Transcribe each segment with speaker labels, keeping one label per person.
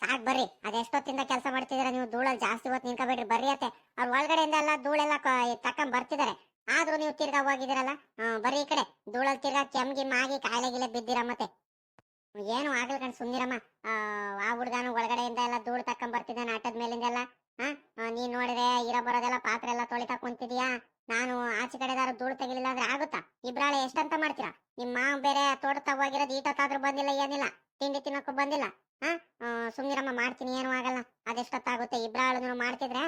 Speaker 1: ಸಾಕ್ ಬರ್ರಿ. ಅದೆಷ್ಟೊತ್ತಿಂದ ಕೆಲಸ ಮಾಡ್ತಿದಾರೆ ನೀವು? ಧೂಳಲ್ಲಿ ಜಾಸ್ತಿ ಹೊತ್ತು ನಿಂತ್ಕೊಬೇಡ್ರಿ. ಬರ್ರಿ ಅತ್ತೆ. ಅವ್ರ ಒಳಗಡೆಯಿಂದ ಎಲ್ಲ ಧೂಳೆಲ್ಲ ತಕೊಂಡ್ ಬರ್ತಿದಾರೆ. ಆದ್ರೂ ನೀವು ತಿರ್ಗಾ ಹೋಗಿದ್ದೀರಲ್ಲ? ಬರ್ರಿ ಈ ಕಡೆ. ಧೂಳಲ್ಲಿ ತಿರ್ಗಾ ಕೆಮ್ಗಿ ಮಾಗಿ ಕಾಯಿಲೆ ಗಿಲೆ ಬಿದ್ದಿರ ಮತ್ತೆ. ಏನು ಆಗಲ್ಲ ಕಣ್ ಸುಂದಿರಮ್ಮ ಆ ಹುಡ್ಗಾನು ಒಳಗಡೆಯಿಂದ ಎಲ್ಲ ಧೂಳು ತಕೊಂಡ್ ಬರ್ತಿದ್ದಾನೆ ಆಟದ ಮೇಲಿಂದ ಎಲ್ಲ ಹಾ ನೀನ್ ನೋಡಿದ್ರೆ ಇರೋ ಬರೋದೆಲ್ಲ ಪಾತ್ರೆ ಎಲ್ಲ ತೊಳಿತಾ ಕುಂತಿದ್ಯಾ? ನಾನು ಆಚೆ ಕಡೆದಾರು ಧೂಳು ತೆಗಿಲಿಲ್ಲ ಅಂದ್ರೆ ಆಗುತ್ತಾ? ಇಬ್ರಾಳೆ ಎಷ್ಟಂತ ಮಾಡ್ತೀರಾ? ನಿಮ್ಮ ಮಾವ ಬೇರೆ ತೋಟ ಹೋಗಿರೋದು ಈಟತ್ತಾದ್ರೂ ಬಂದಿಲ್ಲ, ಏನಿಲ್ಲ. ತಿಂಡಿ ತಿನ್ನಕ್ಕೂ ಬಂದಿಲ್ಲ. ಹಾ ಸುಮ್ನಿರಮ್ಮ, ಮಾಡ್ತೀನಿ, ಏನು ಆಗಲ್ಲ. ಅದೆಷ್ಟೊತ್ತಾಗುತ್ತೆ? ಇಬ್ರಾಳು ಮಾಡ್ತಿದ್ರೆ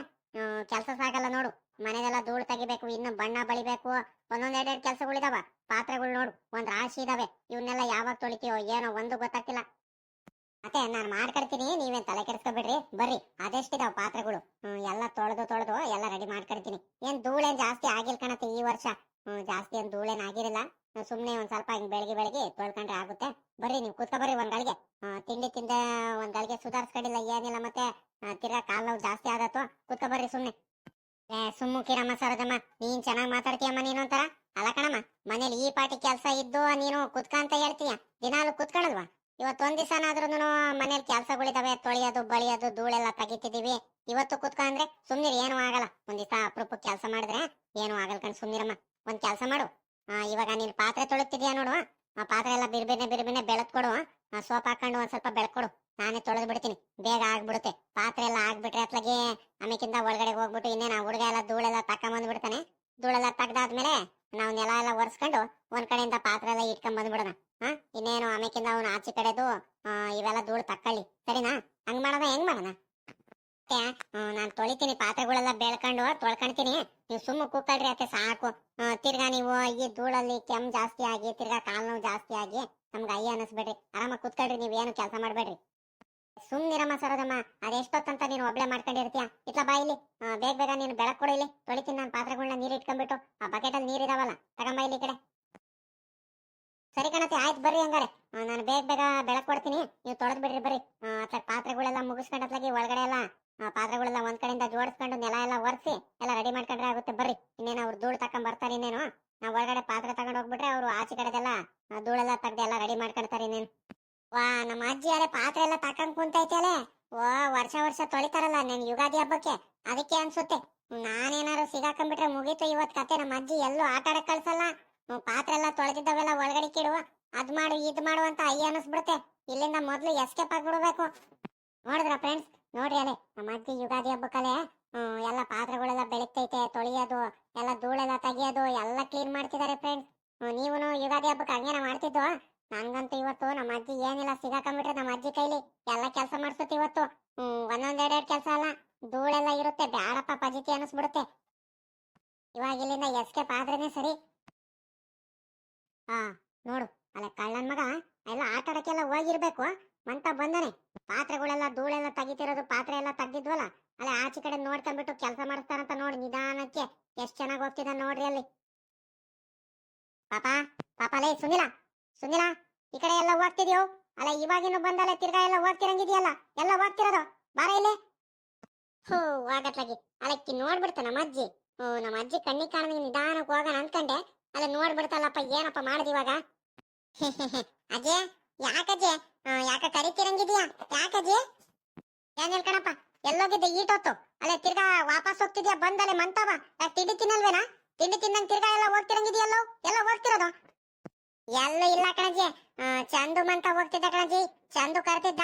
Speaker 1: ಕೆಲಸ ಸಾಗಲ್ಲ ನೋಡು. ಮನೆಯೆಲ್ಲ ಧೂಳು ತೆಗಿಬೇಕು, ಇನ್ನು ಬಣ್ಣ ಬಳಿಬೇಕು. ಒಂದೊಂದ್ ಎರಡೆರಡು ಕೆಲಸಗಳಿದಾವ. ಪಾತ್ರೆಗಳು ನೋಡು, ಒಂದ್ ರಾಶಿ ಇದಾವೆ. ಇವನ್ನೆಲ್ಲ ಯಾವಾಗ ತೊಳಿತೀವೋ ಏನೋ ಒಂದು ಗೊತ್ತಾಗ್ತಿಲ್ಲ. ಮತ್ತೆ ನಾನು ಮಾಡ್ಕೊಡ್ತೀನಿ ನೀವೇನ್ ತಲೆ ಕೆಡಿಸ್ಕೊಬಿಡ್ರಿ. ಬರ್ರಿ ಅದೆಷ್ಟಿದಾವ್ ಪಾತ್ರೆಗಳು. ಹ್ಮ್ ಎಲ್ಲ ತೊಳೆದು ತೊಳೆದು ಎಲ್ಲ ರೆಡಿ ಮಾಡ್ಕೊಡ್ತೀನಿ ಏನ್ ಧೂಳೇನ್ ಜಾಸ್ತಿ ಆಗಿಲ್ ಕಣತ್ತೆ ಈ ವರ್ಷ. ಜಾಸ್ತಿ ಏನ್ ಧೂಳೇನ್ ಆಗಿರಲಿಲ್ಲ. ಸುಮ್ನೆ ಒಂದ್ ಸ್ವಲ್ಪ ಹಿಂಗ್ ಬೆಳಗ್ಗೆ ಬೆಳಗ್ಗೆ ತೊಳ್ಕೊಂಡ್ರೆ ಆಗುತ್ತೆ. ಬರ್ರಿ ನೀವು ಕೂತ್ಕೊ ಬರ್ರಿ ಒಂದ್ ಗಳಿಗೆ. ಆ, ತಿಂಡಿ ತಿಂದ ಒಂದ್ ಗಳಿಗೆ ಸುಧಾರಿಸ್ಕೊಂಡಿಲ್ಲ ಏನಿಲ್ಲ ಮತ್ತೆ ತಿರ್ಗಾ ಕಾಲ್ ನೋವು ಜಾಸ್ತಿ ಆಗತ್ತೋ ಕೂತ್ಕೊ ಬರ್ರಿ ಸುಮ್ನೆ. ಏ ಸುಮ್ಮು ಕಿರಮ್ಮ ಸರೋದಮ್ಮ ನೀನ್ ಚೆನ್ನಾಗಿ ಮಾತಾಡ್ತೀಯಮ್ಮ ನೀನು ಒಂಥರ. ಅಲ್ಲ ಕಣಮ್ಮ ಮನೇಲಿ ಈ ಪಾಟಿ ಕೆಲ್ಸ ಇದ್ದು ನೀನು ಕುತ್ಕಂತ ಹೇಳ್ತೀಯ. ದಿನಾಲು ಕುತ್ಕೊಳಲ್ವಾ? ಇವತ್ತು ಒಂದ್ ದಿವಸನಾದ್ರೂ ಮನೇಲಿ ಕೆಲ್ಸಗಳಿದಾವೆ, ತೊಳೆಯೋದು, ಬಳಿಯೋದು, ಧೂಳೆಲ್ಲ ತೆಗಿತಿದೀವಿ. ಇವತ್ತು ಕುತ್ಕೊಂಡ್ರೆ ಸುಮ್ನಿರ್, ಏನು ಆಗಲ್ಲ. ಒಂದ್ ದಿವಸ ಅಪರೂಪ ಕೆಲಸ ಮಾಡಿದ್ರೆ ಏನು ಆಗಲ್ ಕಣ್, ಸುಮ್ನಿರಮ್ಮ. ಒಂದ್ ಕೆಲಸ ಮಾಡು. ಇವಾಗ ನೀನ್ ಪಾತ್ರೆ ತೊಳಿತಿದ್ಯಾ ನೋಡು. ಆ, ಪಾತ್ರೆ ಎಲ್ಲ ಬಿರ್ಬಿನೆ ಬಿರ್ಬಿನೆ ಬೆಳತ್ ಕೊಡು. ಸೋಪ್ ಹಾಕೊಂಡು ಒಂದ್ ಸ್ವಲ್ಪ ಬೆಳ್ಕೊಡು ನಾನೇ ತೊಳೆದು ಬಿಡ್ತೀನಿ. ಬೇಗ ಆಗ್ಬಿಡುತ್ತೆ. ಪಾತ್ರೆ ಎಲ್ಲ ಆಗ್ಬಿಟ್ರೆ ಅತ್ಲಾಗೆ ಆಮೇಕಿಂತ ಒಳಗಡೆ ಹೋಗ್ಬಿಟ್ಟು ಇನ್ನೇನು ಹುಡುಗ ಎಲ್ಲ ಧೂಳೆಲ್ಲ ತಕೊಂಡ್ ಬಿಡ್ತಾನೆ ಧೂಳೆಲ್ಲ ತೆಗ್ದಾದ್ಮೇಲೆ ನಾವ್ ನೆಲ ಎಲ್ಲ ಒರೆಸ್ಕೊಂಡು ಒಂದ್ ಕಡೆಯಿಂದ ಪಾತ್ರೆ ಎಲ್ಲ ಇಟ್ಕೊಂಡ್ ಬಂದ್ಬಿಡೋಣ. ಹಾ ಇನ್ನೇನು ಆಮೇಕಿಂದ ಅವನು ಆಚೆ ಕಡೆದು ಇವೆಲ್ಲ ಧೂಳು ತಕ್ಕಳ್ಳಿ. ಸರಿನಾ? ಹಂಗ್ ಮಾಡೋದ, ಹೆಂಗ್ ಮಾಡೋಣ ನಾನು ತೊಳಿತೀನಿ, ಪಾತ್ರೆಗಳೆಲ್ಲ ಬೆಳ್ಕೊಂಡು ತೊಳ್ಕೊಂತೀನಿ ನೀವು ಸುಮ್ಮ ಕೂಕಳ್ರಿ ಅತ್ತೆ, ಸಾಕು. ತಿರ್ಗಾ ನೀವು ಈ ಧೂಳಲ್ಲಿ ಕೆಮ್ ಜಾಸ್ತಿ ಆಗಿ, ತಿರ್ಗಾ ಕಾಲು ನೋವು ಜಾಸ್ತಿ ಆಗಿ ನಮ್ಗೆ ಅಯ್ಯ ಅನ್ನಿಸ್ಬೇಡ್ರಿ ಆರಾಮ ಕೂತ್ಕೊಳ್ರಿ, ನೀವು ಏನು ಕೆಲಸ ಮಾಡಬೇಡ್ರಿ. ಸುಮ್ನಿರಮ್ಮ ಸರೋದಮ್ಮ ಅದೆಷ್ಟೊತ್ತಂತ ನೀನು ಒಬ್ಳೆ ಮಾಡ್ಕೊಂಡಿರ್ತೀಯ? ಇಟ್ಲ ಬಾ ಇಲ್ಲಿ. ಬೇಗ ಬೇಗ ನೀನು ಬೆಳಕ್ ಕೊಡು ಇಲ್ಲಿ. ತೊಳಿತೀನಿ ನಾನು ಪಾತ್ರೆಗಳನ್ನ ನೀರು ಇಟ್ಕೊಂಡ್ಬಿಟ್ಟು. ಆ ಬಕೆಟಲ್ಲಿ ನೀರ್ ಇದಾವಲ್ಲ ತಗೊಂಬ ಇಲ್ಲಿ ಕಡೆ. ಸರಿ ಕಣತೆ ಆಯ್ತು ಬರ್ರಿ ಹಂಗಾರೆ. ನಾನು ಬೇಗ ಬೇಗ ಬೆಳಕ್ ಕೊಡ್ತೀನಿ ನೀವು ತೊಳೆದು ಬಿಡ್ರಿ ಬರ್ರಿ. ಆ, ಪಾತ್ರೆಗಳೆಲ್ಲ ಮುಗಿಸ್ಕೊಂಡು ಅತ್ಲಾಗಿ ಒಳಗಡೆ ಎಲ್ಲ ಪಾತ್ರೆಗಳೆಲ್ಲ ಒಂದ್ ಕಡೆಯಿಂದ ಜೋಡಿಸ್ಕೊಂಡು ನೆಲ ಎಲ್ಲ ಒರೆಸಿ ಎಲ್ಲ ರೆಡಿ ಮಾಡ್ಕೊಂಡ್ರೆ ಆಗುತ್ತೆ ಬರ್ರಿ. ಇನ್ನೇನು ಅವ್ರು ಧೂಳು ತಕೊಂಡ್ ಬರ್ತಾರೆ ಇನ್ನೇನು? ನಾವು ಒಳಗಡೆ ಪಾತ್ರೆ ತಗೊಂಡ್ ಹೋಗ್ಬಿಟ್ರೆ ಅವರು ಆಚೆ ಕಡೆದೆಲ್ಲ ಧೂಳೆಲ್ಲ ತೆಗ್ದು ಎಲ್ಲ ರೆಡಿ ಮಾಡ್ಕೊಳ್ತಾರೆ ಇನ್ನೇನು? ವಾ ನಮ್ಮ ಅಜ್ಜಿ ಅರೆ ಪಾತ್ರೆ ಎಲ್ಲ ತಕೊಂಡ್ ಕುಂತೈತಲೆ ಓ ವರ್ಷ ವರ್ಷ ತೊಳಿತಾರಲ್ಲ ನನ್ ಯುಗಾದಿ ಹಬ್ಬಕ್ಕೆ? ಅದಕ್ಕೆ ಅನ್ಸುತ್ತೆ. ನಾನೇನಾರು ಸಿಗಾಕೊಂಡ್ಬಿಟ್ರೆ ಮುಗೀತು ಇವತ್ ಕತೆ ನಮ್ಮ ಅಜ್ಜಿ ಎಲ್ಲೂ ಆಟ ಆಡಕ್ ಕಳ್ಸಲ್ಲ. ಪಾತ್ರೆ ಎಲ್ಲ ತೊಳೆದಿದ್ದಾವೆಲ್ಲ ಒಳಗಡೆ ಕಿಡುವ ಅದ್ ಮಾಡು, ಇದ್ ಮಾಡು ಅಂತ ಅಯ್ಯ ಅನಿಸ್ಬಿಡುತ್ತೆ ಇಲ್ಲಿಂದ ಮೊದ್ಲು ಎಸ್ಕೇಪ್ ಆಗ್ಬಿಡ್ಬೇಕು. ನೋಡಿದ್ರ ಫ್ರೆಂಡ್ಸ್ ನೋಡ್ರಿ ಅಲೆ, ನಮ್ಮ ಅಜ್ಜಿ ಯುಗಾದಿ ಹಬ್ಬಕ್ಕಲೆ, ಹ್ಮ್, ಎಲ್ಲ ಪಾತ್ರೆಗಳೆಲ್ಲ ಬೆಳಗ್ತೈತೆ, ತೊಳೆಯೋದು, ಎಲ್ಲ ಧೂಳೆಲ್ಲ ತೆಗಿಯೋದು, ಎಲ್ಲ ಕ್ಲೀನ್ ಮಾಡ್ತಿದ್ದಾರೆ ಫ್ರೆಂಡ್ಸ್ ನೀವು ಯುಗಾದಿ ಹಬ್ಬಕ್ಕೆ ಹಂಗೇನ ಮಾಡ್ತಿದ್ವು? ನನ್ಗಂತೂ ಇವತ್ತು ನಮ್ಮ ಅಜ್ಜಿ ಏನಿಲ್ಲ, ಸಿಗಾಕೊಂಡ್ಬಿಟ್ರೆ ನಮ್ಮ ಅಜ್ಜಿ ಕೈಲಿ. ಎಲ್ಲ ಕೆಲಸ ಮಾಡ್ಸುತ್ತೆ ಇವತ್ತು. ಹ್ಮ್ ಒಂದೊಂದ್ ಎರಡೆರಡು ಕೆಲಸ ಅಲ್ಲ. ಧೂಳೆಲ್ಲ ಇರುತ್ತೆ, ಬ್ಯಾಡಪ್ಪ ಪಜಿತಿ ಅನಿಸ್ಬಿಡುತ್ತೆ ಇವಾಗ ಇಲ್ಲಿಂದ ಎಸ್ಕೇಪ್ ಆದ್ರೇನೆ ಸರಿ. ಹಾ, ನೋಡು, ಅಲ್ಲ ಕಳ್ಳನ್ ಮಗ, ಎಲ್ಲ ಆಟ ಆಡಕ್ಕೆಲ್ಲ ಹೋಗಿರ್ಬೇಕು. ಮಂತ ಬಂದನೆ. ಪಾತ್ರೆಗಳೆಲ್ಲ ಧೂಳೆಲ್ಲ ತೆಗಿತಿರೋದು, ಪಾತ್ರೆ ಎಲ್ಲ ತೆಗ್ದಿದ್ವಲ್ಲ, ಅಲ್ಲ ಆಚೆ ಕಡೆ ನೋಡ್ಕೊಂಡ್ಬಿಟ್ಟು ಕೆಲಸ ಮಾಡಿಸ್ತಾರಂತ ನೋಡಿ, ನಿಧಾನಕ್ಕೆ ಎಷ್ಟ್ ಚೆನ್ನಾಗಿ ಹೋಗ್ತಿದ ನೋಡ್ರಿ ಅಲ್ಲಿ. ಪಾಪ ಪಾಪ, ಲೇ, ಸುನಿಲ ಸುನಿಲ, ಈ ಕಡೆ ಎಲ್ಲ ಹೋಗ್ತಿದ್ಯೋ? ಅಲ್ಲ ಇವಾಗಿನ್ನು ಬಂದಲ್ಲ ತಿರ್ಗಾ ಎಲ್ಲ ಹೋಗ್ತಿರಂಗಿದ್ಯಲ್ಲ, ಎಲ್ಲ ಹೋಗ್ತಿರೋದು? ಬಾರ ಇಲ್ಲಿ. ಹೋ, ಆಗತ್ಲಾಗಿ. ಅಲ್ಲಕ್ಕಿ ನೋಡ್ಬಿಡ್ತ ನಮ್ಮ ಅಜ್ಜಿ ಹೋ ನಮ್ಮ ಅಜ್ಜಿ ಕಣ್ಣಿಗೆ ಕಾಣದ ನಿಧಾನಕ್ಕೆ ಹೋಗೋಣ ಅನ್ಕಂಡೆ ಅಲ್ಲ ನೋಡ್ಬಿಡ್ತಲ್ಲಪ್ಪ ಏನಪ್ಪ ಮಾಡುದು ಇವಾಗ? ಅಜ್ಜೆ ಯಾಕಜ್ಜೆ ಯಾಕ ಕರಿತಿರಂಗಿದ್ಯಾ? ಯಾಕಜ್ಜೆ ಏನ್ ಹೇಳ್ಕಣಪ್ಪ ಎಲ್ಲೋಗಿದ್ದೆ, ಈಟೊತ್ತು. ಅಲ್ಲೇ ತಿರ್ಗಾ ವಾಪಸ್ ಹೋಗ್ತಿದ್ಯಾ? ಬಂದಲೆ ಮಂತವ. ತಿಂಡಿ ತಿನ್ನಲ್ವೇನಾ? ತಿಂಡಿ ತಿನ್ನಂಗ್ ತಿರ್ಗಾ ಎಲ್ಲ ಹೋಗ್ತಿರಂಗಿದ್ಯಲ್ಲೋ ಎಲ್ಲ? ಹೋಗ್ತಿರೋದು? ಎಲ್ಲ ಇಲ್ಲ ಕಣಜಿ ಚಂದು ಮಂತ ಹೋಗ್ತಿದ್ದ ಕಣಜಿ ಚಂದು ಕರ್ತಿದ್ದ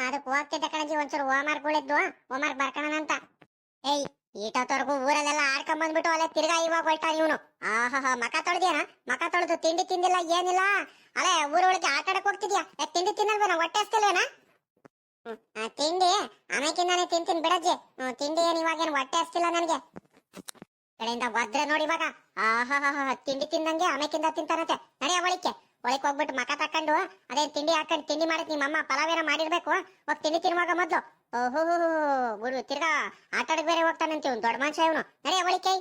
Speaker 1: ಅದಕ್ಕೆ ಹೋಗ್ತಿದ್ದ ಕಣಜಿ ಒಂಚೂರು ಹೋಮ್ವರ್ಕ್ ಬರ್ಕಣ ಅಂತ ಏಯ್ ಈಟೊತ್ತವರೆಗೂ ಊರಲ್ಲೆಲ್ಲ ಆಡ್ಕೊಂಡ್ ಬಂದ್ಬಿಟ್ಟು ಅಲ್ಲೇ ತಿರ್ಗಾ ಇವಾಗ ಹೊಲ್ಟ ಇವನು. ಆಹಾ ಮಕ ತೊಳ್ದೇನ ಮಕ ತೊಳೆದು ತಿಂಡಿ ತಿಂದಿಲ್ಲ, ಏನಿಲ್ಲ? ಅಲ್ಲೇ ಊರೊಳಗೆ ಆಟ ಆಡಕ್ ಹೋಗ್ತಿದ್ಯಾ? ತಿಂಡಿ ತಿನ್ನಲ್ವೇನ? ಹೊಟ್ಟೆ ಹಸ್ತಿಲ್ವೇನ? ತಿಂಡಿ? ಆಮೇಕಿಂದಾನೆ ತಿಂತೀನಿ ಬಿಡಜ್ಜಿ. ತಿಂಡಿ ಏನ್ ಇವಾಗೇನು ಹೊಟ್ಟೆ ಹಸ್ತಿಲ್ಲ ನನಗೆ. ಕಡೆಯಿಂದ ಒದ್ರೆ ನೋಡಿ ಇವಾಗ ಆಹಾ ತಿಂಡಿ ತಿಂದಂಗೆ ಆಮೇಕಿಂದ ತಿಂತಾರಂತೆ ನಡೆಯ ಒಳಿಕೆ ಒಳಕ್ ಹೋಗ್ಬಿಟ್ಟು ಮಕ ತಕೊಂಡು, ಅದೇನ್ ತಿಂಡಿ ಹಾಕೊಂಡು ತಿಂಡಿ ಮಾಡಿದ್ ನಿಮ್ಮ ಅಮ್ಮ ಪಲಾವೇನ ಮಾಡಿರ್ಬೇಕು? ಹೋಗ್ ತಿಂಡಿ ತಿನ್ನುವಾಗ ಮೊದ್ಲು. ಓಹೋ ಗುರು ತಿರ್ಗಾ ಆಟ ಆಡಕ್ ಬೇರೆ ಹೋಗ್ತಾನಂತೆ ಇವ್ನು, ದೊಡ್ಡ ಮನುಷ್ಯ ಇವನು. ಅರೇ ಒಳಿಕೆ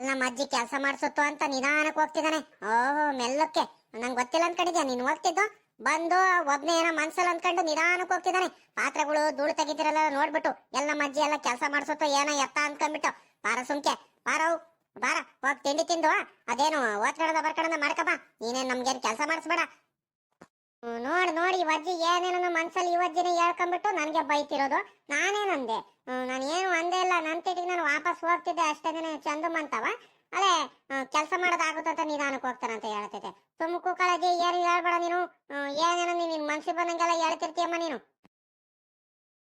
Speaker 1: ನಮ್ಮ ಅಜ್ಜಿ ಕೆಲಸ ಮಾಡಿಸುತ್ತೋ ಅಂತ ನಿಧಾನಕ್ಕೆ ಹೋಗ್ತಿದ್ದಾನೆ ಓಹೋ, ಮೆಲ್ಲಕ್ಕೆ. ನಂಗೆ ಗೊತ್ತಿಲ್ಲ ಅನ್ಕೊಂಡಿದ್ಯಾ? ನೀನು ಹೋಗ್ತಿದ್ದು? ಬಂದು ಒಬ್ನೇ ಏನೋ ಮನ್ಸಲ್ಲಿ ಅಂದ್ಕೊಂಡು ನಿಧಾನಕ್ಕೆ ಹೋಗ್ತಿದ್ದಾನೆ ಪಾತ್ರೆಗಳು ಧೂಳು ತೆಗಿತಿರಲ್ಲ ನೋಡ್ಬಿಟ್ಟು, ಎಲ್ಲ ನಮ್ಮ ಅಜ್ಜಿ ಎಲ್ಲ ಕೆಲಸ ಮಾಡಿಸುತ್ತೋ ಏನೋ ಎತ್ತ ಅನ್ಕೊಂಡ್ಬಿಟ್ಟು. ಪಾರ ಸುಮ್ಕೆ. ಬಾರವ್ ಬಾರ, ಹೋಗ್ ತಿಂಡಿ ತಿಂದು ಅದೇನು ಓದ್ಕಣದ ಬರ್ಕಣದ ಮಾಡ್ಕಬಾ ನೀನೇನ್ ನಮ್ಗೇನ್ ಕೆಲಸ ಮಾಡಿಸ್ಬೇಡ. ನೋಡ್, ನೋಡಿ ಈ ಅಜ್ಜಿ ಏನೇನೋ ಮನ್ಸಲ್ಲಿ ಈ ಅಜ್ಜಿನೇ ಹೇಳ್ಕೊಂಡ್ಬಿಟ್ಟು ನನಗೆ ಬೈತಿರೋದು. ನಾನೇನಂದೆ? ನಾನು ಏನು ಅಂದೇ ಇಲ್ಲ. ನನ್ನ ತಿಟ್ಟಿಗೆ ನಾನು ವಾಪಸ್ ಹೋಗ್ತಿದ್ದೆ. ಅಷ್ಟೇ ದಿನ ಚಂದಮ್ ಅಂತವ. ಅಲ್ಲೇ ಕೆಲಸ ಮಾಡೋದಾಗುತ್ತಂತ ನಿಧಾನಕ್ಕೆ ಹೋಗ್ತಾನಂತ ಹೇಳ್ತಿದ್ದೆ. ತುಮಕೂ ಕಾಳಜಿ ಏನು ಹೇಳ್ಬೇಡ ನೀನು? ಏನೇನೋ ನೀನು ಮನ್ಸಿಗೆ ಬಂದಂಗೆಲ್ಲ ಹೇಳ್ತಿರ್ತೀಯಮ್ಮ ನೀನು?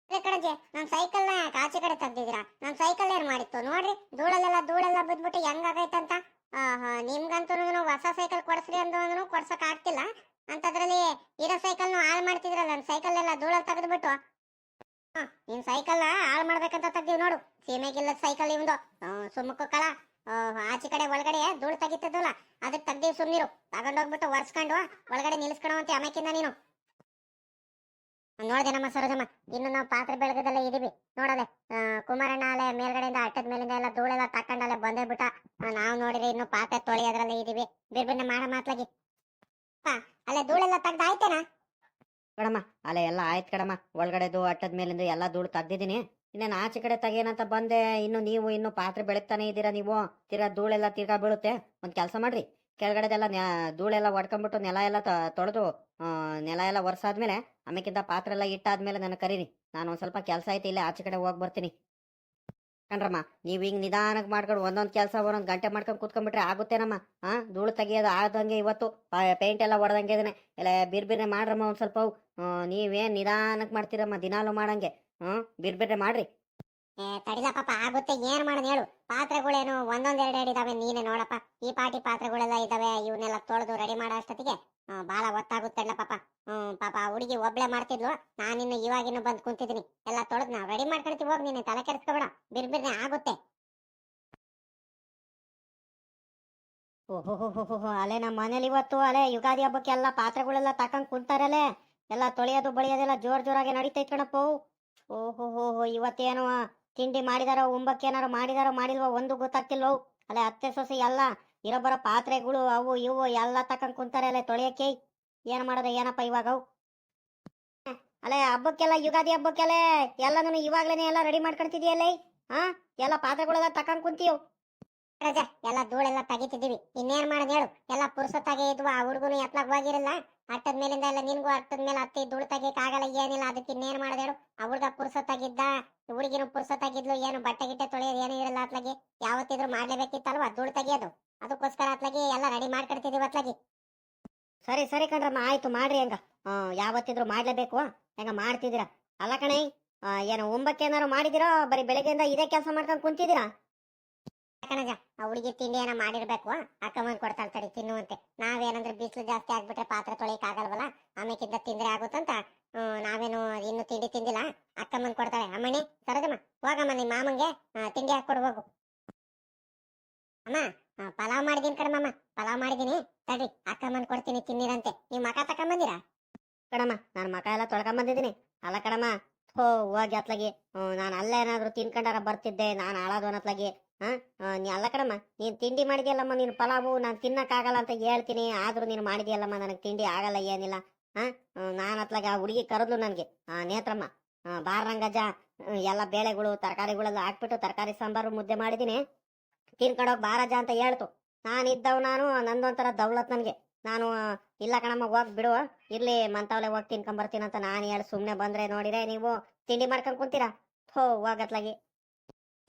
Speaker 1: ಅದೇ ಕಡೆಜಿ ನನ್ನ ಸೈಕಲ್ನ ಆಚೆ ಕಡೆ ತೆಗ್ದಿದ್ದೀರಾ? ನನ್ನ ಸೈಕಲ್ ಏನ್ ಮಾಡಿತ್ತು? ನೋಡ್ರಿ ಧೂಳಲ್ಲೆಲ್ಲ ಧೂಳೆಲ್ಲ ಬಿದ್ಬಿಟ್ಟು ಹೆಂಗಾಗೈತಂತ ನಿಮ್ಗಂತೂ ಹೊಸ ಸೈಕಲ್ ಕೊಡ್ಸ್ರಿ ಅಂದ್ರೂ ಕೊಡ್ಸಕ್ ಆಗ್ತಿಲ್ಲ. ಅಂತದ್ರಲ್ಲಿ ಇರೋ ಸೈಕಲ್ನು ಹಾಳು ಮಾಡ್ತಿದ್ರಲ್ಲ ನನ್ನ ಸೈಕಲ್ ಎಲ್ಲ ಧೂಳಲ್ಲಿ ತೆಗೆದ್ಬಿಟ್ಟು. ನಿನ್ ಸೈಕಲ್ ಹಾಳು ಮಾಡ್ಬೇಕಂತ ತೆಗ್ದಿವ್ ನೋಡು. ಸೀಮೆಗಿಲ್ಲದ ಸೈಕಲ್ ಇವಂದು ಸುಮ್ಮಕ್ಕ ಕಳ. ಆಚೆ ಕಡೆ, ಒಳಗಡೆ ಧೂಳು ತೆಗಿತದಲ್ಲ ಅದಕ್ಕೆ ತೆಗ್ದಿವ್ ಸುಮ್ಮನಿರು ತಗೊಂಡೋಗ್ಬಿಟ್ಟು ಒರ್ಸ್ಕೊಂಡು, ಒಳಗಡೆ ನಿಲ್ಸ್ಕೊಳೋ ಅಂತ ಅಮಕಿಂದ ನೀನು. ನೋಡ್ದೆ ನಮ್ಮ ಸರೋಜಮ್ಮ. ಇನ್ನು ನಾವು ಪಾತ್ರೆ ಬೆಳಗದಲ್ಲೇ ಇದೀವಿ ನೋಡಲೆ ಕುಮಾರಣ್ಣ ಅಲೆ ಮೇಲ್ಗಡೆಯಿಂದ ಅಟ್ಟದ ಮೇಲಿಂದ ಎಲ್ಲ ಧೂಳೆಲ್ಲ ತಕೊಂಡಲ್ಲೇ ಬಂದೇ ಬಿಟ್ಟ. ನಾವು ನೋಡಿದ್ರೆ ಇನ್ನು ಪಾತ್ರೆ ತೊಳೆಯೋದ್ರಲ್ಲೇ ಇದೀವಿ ಬಿರ್ಬಿನ್ನ ಮಾಡ ಮಾತ್ಲಾಗಿ. ಅಲ್ಲೇ ಧೂಳೆಲ್ಲ ತೆಗ್ದಾಯ್ತೇನಾ
Speaker 2: ಕಡಮ್ಮ ಅಲ್ಲೇ ಎಲ್ಲ ಆಯ್ತು ಕಡಮ್ಮ ಒಳಗಡೆದು, ಅಟ್ಟದ ಮೇಲಿಂದ ಎಲ್ಲ ಧೂಳು ತೆಗ್ದಿದ್ದೀನಿ. ಇನ್ನೇನು ಆಚೆ ಕಡೆ ತೆಗೇನಂತ ಬಂದೆ. ಇನ್ನು ನೀವು ಇನ್ನು ಪಾತ್ರೆ ಬೆಳಗ್ತಾನೆ ಇದ್ದೀರಾ ನೀವು? ತಿರ್ಗಾ ಧೂಳೆಲ್ಲ ತಿರ್ಗಾ ಬೀಳುತ್ತೆ. ಒಂದು ಕೆಲಸ ಮಾಡ್ರಿ. ಕೆಳಗಡೆದೆಲ್ಲ ಧೂಳೆಲ್ಲ ಹೊಡ್ಕೊಂಡ್ಬಿಟ್ಟು ನೆಲ ಎಲ್ಲ ತೊಳೆದು ನೆಲ ಎಲ್ಲ ಒರೆಸಾದ್ಮೇಲೆ ಆಮೇಕಿಂತ ಪಾತ್ರೆ ಎಲ್ಲ ಇಟ್ಟಾದ್ಮೇಲೆ ನನಗೆ ಕರೀರಿ. ನಾನು ಒಂದು ಸ್ವಲ್ಪ ಕೆಲಸ ಐತೆ ಇಲ್ಲೇ ಆಚೆ ಕಡೆ ಹೋಗಿ ಬರ್ತೀನಿ. ಕಣ್ರಮ್ಮ, ನೀವು ಹಿಂಗೆ ನಿಧಾನಕ್ಕೆ ಮಾಡ್ಕೊಂಡು ಒಂದೊಂದು ಕೆಲಸ ಒಂದೊಂದು ಗಂಟೆ ಮಾಡ್ಕೊಂಡು ಕೂತ್ಕೊಂಡ್ಬಿಟ್ರೆ ಆಗುತ್ತೇನಮ್ಮ? ಹಾಂ ಧೂಳು ತೆಗಿಯೋದು ಆದಂಗೆ ಇವತ್ತು. ಪೇಂಟ್ ಎಲ್ಲ ಹೊಡೆದಂಗೆ ಇದನ್ನೇ ಎಲ್ಲ ಬಿರ್ಬಿರ್ನೆ ಮಾಡ್ರಮ್ಮ ಒಂದು ಸ್ವಲ್ಪ ನೀವೇನು ನಿಧಾನಕ್ಕೆ ಮಾಡ್ತೀರಮ್ಮ, ದಿನಾಲು ಮಾಡಂಗೆ. ಹ್ಞೂ ಬಿರ್ಬಿರ್ನೆ ಮಾಡ್ರಿ.
Speaker 1: ತಡಿಲ ಪಾಪ, ಆಗುತ್ತೆ, ಏನ್ ಮಾಡೋದು ಹೇಳು. ಪಾತ್ರೆಗಳೇನು ಒಂದೊಂದ್ ಎರಡು ಎರಡು ಇದಾವೆ, ನೀನೆ ನೋಡಪ್ಪ. ಈ ಪಾಟಿ ಪಾತ್ರೆಗಳೆಲ್ಲ ಇದಾವೆ ಇವನ್ನೆಲ್ಲ ತೊಳೆದು ರೆಡಿ ಮಾಡೋ ಅಷ್ಟೊತ್ತಿಗೆ. ಬಾಳ ಹೊತ್ತಾಗುತ್ತಲ್ಲ ಪಾಪ. ಹ್ಮ್, ಪಾಪ ಹುಡುಗಿ ಒಬ್ಳೆ ಮಾಡ್ತಿದ್ಲು. ನಾನಿನ್ನು ಇವಾಗಿನ್ನು ಬಂದ್ ಕುಂತಿದ್ದೀನಿ ಎಲ್ಲ ತೊಳೆದ್ ನಾವು ರೆಡಿ ಮಾಡ್ಕೊಳ್ತೀವಿ ಹೋಗಿ ನೀನೆ, ತಲೆ ಕೆಡಿಸ್ಕೊಬೇಡ. ಬಿರ್ಬಿರ್ನೆ ಆಗುತ್ತೆ.
Speaker 2: ಓಹೋಹೋಹೋಹೋ, ಅಲೆ ನಮ್ಮ ಮನೇಲಿ ಇವತ್ತು, ಅಲೆ ಯುಗಾದಿ ಹಬ್ಬಕ್ಕೆ ಎಲ್ಲ ಪಾತ್ರೆಗಳೆಲ್ಲ ತಕೊಂಡ್ ಕುಂತಾರಲೆ. ಎಲ್ಲ ತೊಳೆಯೋದು, ಬಳಿಯೋದೆಲ್ಲ ಜೋರ್ ಜೋರಾಗಿ ನಡೀತೈತ್ ಕಣಪ್ಪ. ಓಹೋ ಹೋ ಇವತ್ತೇನು ತಿಂಡಿ ಮಾಡಿದಾರೋ, ಉಂಬಕ್ಕೆ ಏನಾರು ಮಾಡಿದಾರೋ, ಮಾಡಿಲ್ವೋ, ಒಂದು ಗೊತ್ತಾಗ್ತಿಲ್ವೋ? ಅಲೆ ಅತ್ತೆ ಸೊಸೆ ಎಲ್ಲ ಇರೋ ಬರೋ ಪಾತ್ರೆಗಳು ಅವು ಇವು ಎಲ್ಲ ತಕೊಂಡ್ ಕುಂತಾರೆ ಅಲ್ಲೇ ತೊಳೆಯಕ್ಕೆ. ಏನ್ ಮಾಡೋದು ಏನಪ್ಪ ಇವಾಗ ಅವು ಅಲೆ ಹಬ್ಬಕ್ಕೆಲ್ಲ, ಯುಗಾದಿ ಹಬ್ಬಕ್ಕೆಲ್ಲ ಎಲ್ಲಾನು ಇವಾಗ್ಲೇನೆ ಎಲ್ಲ ರೆಡಿ ಮಾಡ್ಕೊಳ್ತಿದ್ಯಲ್ಲೇ ಹಾ ಎಲ್ಲ ಪಾತ್ರೆಗಳೆಲ್ಲ ತಕೊಂಡ್ ಕುಂತೀವ್
Speaker 1: ರಜಾ, ಎಲ್ಲ ಧೂಳೆಲ್ಲ ತೆಗಿತಿದ್ದೀವಿ. ಇನ್ನೇನ್ ಮಾಡೋದು ಹೇಳು? ಎಲ್ಲ ಪುರ್ಸೊತ್ತಾಗೆ ಇದ್ವು, ಆ ಹುಡುಗನು ಎತ್ಲಾಗ್ ಹೋಗಿರಲ್ಲ ಮೇಲಿಂದ ಎಲ್ಲ ನಿನ್ಗೂ ಅಟ್ಟದ ಮೇಲೆ ಹತ್ತಿ ಧೂಳು ತೆಗಿಯಕ್ ಆಗಲ್ಲ, ಏನಿಲ್ಲ, ಅದಕ್ಕೆ ಇನ್ನೇನ್ ಮಾಡೋದು ಹೇಳು? ಆ ಹುಡುಗ ಪುರ್ಸೊತ್ತಾಗಿದ್ದ, ಹುಡುಗಿನ ಪುರ್ಸೊತ್ತಾಗಿದ್ಲು, ಏನು ಬಟ್ಟೆ ಗಿಟ್ಟೆ ತೊಳೆಯೋದು ಏನೂ ಇರಲ್ಲ ಅತ್ಲಾಗಿ. ಯಾವತ್ತಿದ್ರು ಮಾಡ್ಲೇಬೇಕಿತ್ತಲ್ವಾ ಧೂಳು ತೆಗಿಯೋದು? ಅದಕ್ಕೋಸ್ಕರ ಅತ್ಲಾಗಿ ಎಲ್ಲ ರೆಡಿ ಮಾಡ್ಕೊಡ್ತಿದೀವಿ ಅತ್ಲಾಗಿ.
Speaker 2: ಸರಿ ಸರಿ ಕಣ್ರಮ್ಮ, ಆಯ್ತು, ಮಾಡ್ರಿ ಹಂಗ? ಯಾವತ್ತಿದ್ರು ಮಾಡ್ಲೇಬೇಕು ಹೆಂಗ ಮಾಡ್ತಿದ್ದೀರಾ? ಅಲ್ಲ ಕಣೆ ಏನು ಒಂಬಕ್ಕೆ ಏನಾರು ಮಾಡಿದಿರೋ ಬರೀ ಬೆಳಗ್ಗೆಯಿಂದ ಇದೇ ಕೆಲಸ ಮಾಡ್ಕೊಂಡು ಕುಂತಿದ್ದೀರಾ?
Speaker 1: ಕಣಜ ಆ ಹುಡುಗಿ ತಿಂಡಿ ಏನೋ ಮಾಡಿರ್ಬೇಕು ಅಕ್ಕಮ್ಮನ್ ಕೊಡ್ತಾಳ ತಡಿ ತಿನ್ನುವಂತೆ. ನಾವೇನಂದ್ರೆ ಬಿಸಿಲು ಜಾಸ್ತಿ ಆಗ್ಬಿಟ್ರೆ ಪಾತ್ರೆ ತೊಳೆಯಕ್ ಆಗಲ್ವಲ್ಲ ಆಮೇಕಿಂದ ತಿಂದ್ರೆ ಆಗುತ್ತಂತ? ನಾವೇನು ಇನ್ನು ತಿಂಡಿ ತಿಂದಿಲ್ಲ ಅಕ್ಕಮ್ಮನ್ ಕೊಡ್ತಾಳೆ. ಅಮ್ಮಣ್ಣಿ ಸರದಮ್ಮ ಹೋಗಮ್ಮ ನಿಮ್ಮ ಮಾಮಂಗೆ ತಿಂಡಿ ಹಾಕಿ ಅಮ್ಮ ಪಲಾವ್ ಮಾಡಿದೀನಿ ಕಣಮ್ಮ ಪಲಾವ್ ಮಾಡಿದೀನಿ. ತಡ್ರಿ ಅಕ್ಕಮ್ಮನ್ ಕೊಡ್ತೀನಿ ತಿನ್ನಿರಂತೆ ನೀವ್ ಮಕ ತಕೊಂಬಂದಿರಾ?
Speaker 2: ಕಡಮ್ಮ ನಾನು ಮಕ ಎಲ್ಲ ತೊಳ್ಕೊಂಬಂದಿದ್ದೀನಿ. ಅಲ್ಲ ಕಡಮ್ಮ ಹೋ ಹೋಗಿ ಅತ್ಲಾಗಿ. ನಾನು ಅಲ್ಲೇ ಏನಾದ್ರು ತಿನ್ಕೊಂಡಾರ ಬರ್ತಿದ್ದೆ, ನಾನು ಹಾಳಾದು ನೀ ಅಲ್ಲ ಕಣಮ್ಮ ನೀನು ತಿಂಡಿ ಮಾಡಿದೆಯಲ್ಲಮ್ಮ ನೀನು ಪಲಾವು ನಾನು ತಿನ್ನಕ್ಕಾಗಲ್ಲ ಅಂತ ಹೇಳ್ತೀನಿ. ಆದ್ರೂ ನೀನು ಮಾಡಿದೆಯಲ್ಲಮ್ಮ ನನಗೆ ತಿಂಡಿ ಆಗಲ್ಲ ಏನಿಲ್ಲ. ಹಾ? ನಾನು ಅತ್ಲಾಗ ಆ ಹುಡುಗಿ ಕರೆದ್ಲು ನನಗೆ. ನೇತ್ರಮ್ಮ. ಹ್ಮ್, ಎಲ್ಲ ಬೇಳೆಗಳು ತರಕಾರಿಗಳೆಲ್ಲ ಹಾಕ್ಬಿಟ್ಟು ತರಕಾರಿ ಸಾಂಬಾರು ಮುದ್ದೆ ಮಾಡಿದ್ದೀನಿ ತಿನ್ಕೊಂಡೋಗಿ ಬಾರಜ್ಜ ಅಂತ ಹೇಳ್ತು. ನಾನು ಇದ್ದವ್ ನಾನು ನಂದೊಂಥರ ದೌಲತ್ ನನಗೆ. ನಾನು ಇಲ್ಲ ಕಣಮ್ಮ ಹೋಗಿ ಬಿಡು. ಇರ್ಲಿ ಮಂತವಲೆ ಹೋಗಿ ತಿನ್ಕೊಂಬರ್ತೀನಿ ಅಂತ ನಾನು ಹೇಳಿ ಸುಮ್ಮನೆ ಬಂದ್ರೆ ನೋಡಿದ್ರೆ ನೀವು. ತಿಂಡಿ ಮಾಡ್ಕೊಂಡು ಕುಂತೀರಾ? ಹೋ ಹೋಗತ್ಲಾಗಿ